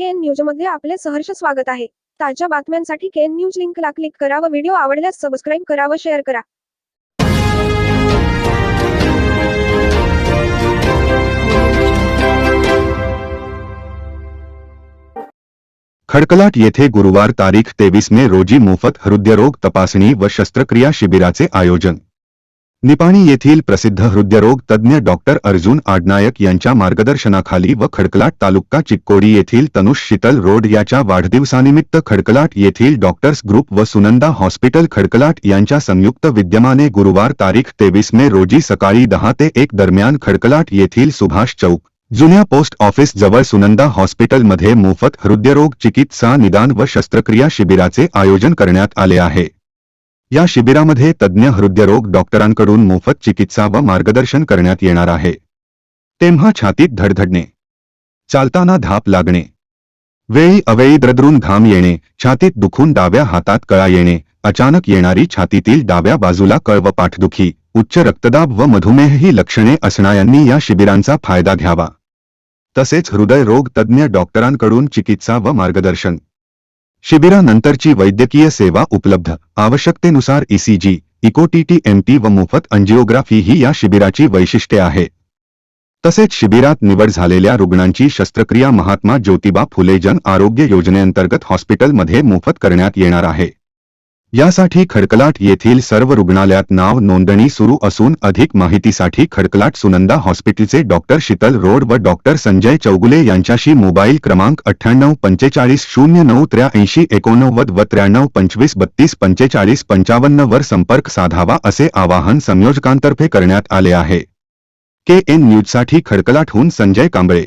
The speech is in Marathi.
केन न्यूजमध्ये आपले सहर्ष स्वागत आहे. ताज्या बातम्यांसाठी केन न्यूज लिंकला क्लिक करा व व्हिडिओ आवडल्यास सबस्क्राईब करा व शेअर करा. खडकलाट येथे गुरुवार तारीख तेवीस मे रोजी मोफत हृदयरोग तपासणी व शस्त्रक्रिया शिबिराचे आयोजन. निपाणी येथील प्रसिद्ध हृदयरोग तज्ज्ञ डॉक्टर अर्जुन आडनायक यांच्या मार्गदर्शनाखाली व खडकलाट तालुका चिक्कोडी येथील तनुष शीतल रोड याच्या वाढदिवसानिमित्त खडकलाट येथील डॉक्टर्स ग्रुप व सुनंदा हॉस्पिटल खडकलाट यांच्या संयुक्त विद्यमाने गुरुवार तारीख तेवीस मे रोजी सकाळी दहा ते एक दरम्यान खडकलाट येथील सुभाष चौक जुन्या पोस्ट ऑफिस जवळ सुनंदा हॉस्पिटलमध्ये मोफत हृदयरोग चिकित्सा निदान व शस्त्रक्रिया शिबिराचे आयोजन करण्यात आले आहे. या शिबिरामध्ये तज्ज्ञ हृदयरोग डॉक्टरांकडून मोफत चिकित्सा व मार्गदर्शन करण्यात येणार आहे. तेव्हा छातीत धडधडणे. चालताना धाप लागणे. वेळी अवेळी द्रदरून घाम येणे. छातीत दुखून डाव्या हातात कळा येणे. अचानक येणारी छातीतील डाव्या बाजूला कळ व पाठदुखी. उच्च रक्तदाब व मधुमेह ही लक्षणे असणाऱ्यांनी या शिबिरांचा फायदा घ्यावा. तसेच हृदयरोग तज्ज्ञ डॉक्टरांकडून चिकित्सा व मार्गदर्शन. शिबिरानंतरची वैद्यकीय सेवा उपलब्ध. आवश्यकतेनुसार ईसीजी इकोटीटी एमटी व मोफत अंजिओग्राफी ही या शिबिराची वैशिष्ट्ये आहे. तसेच शिबिरात निवड झालेल्या रुग्णांची शस्त्रक्रिया महात्मा ज्योतिबा फुले जन आरोग्य योजनेअंतर्गत हॉस्पिटलमध्ये मोफत करण्यात येणार आहे. यासाठी खडकलाट येथील सर्व रुग्णालयात नाव नोंदणी सुरू असून अधिक माहितीसाठी खडकलाट सुनंदा हॉस्पिटलचे डॉक्टर शीतल रोड व डॉक्टर संजय चौगुले यांच्याशी मोबाईल क्रमांक अठ्ठ्याण्णव पंचेचाळीस शून्य नऊ त्र्याऐंशी एकोणनव्वद व त्र्याण्णव पंचवीस बत्तीस पंचेचाळीस पंचावन्न वर संपर्क साधावा असे आवाहन संयोजकांतर्फे करण्यात आले आहे. के एन न्यूजसाठी खडकलाटहून संजय कांबळे.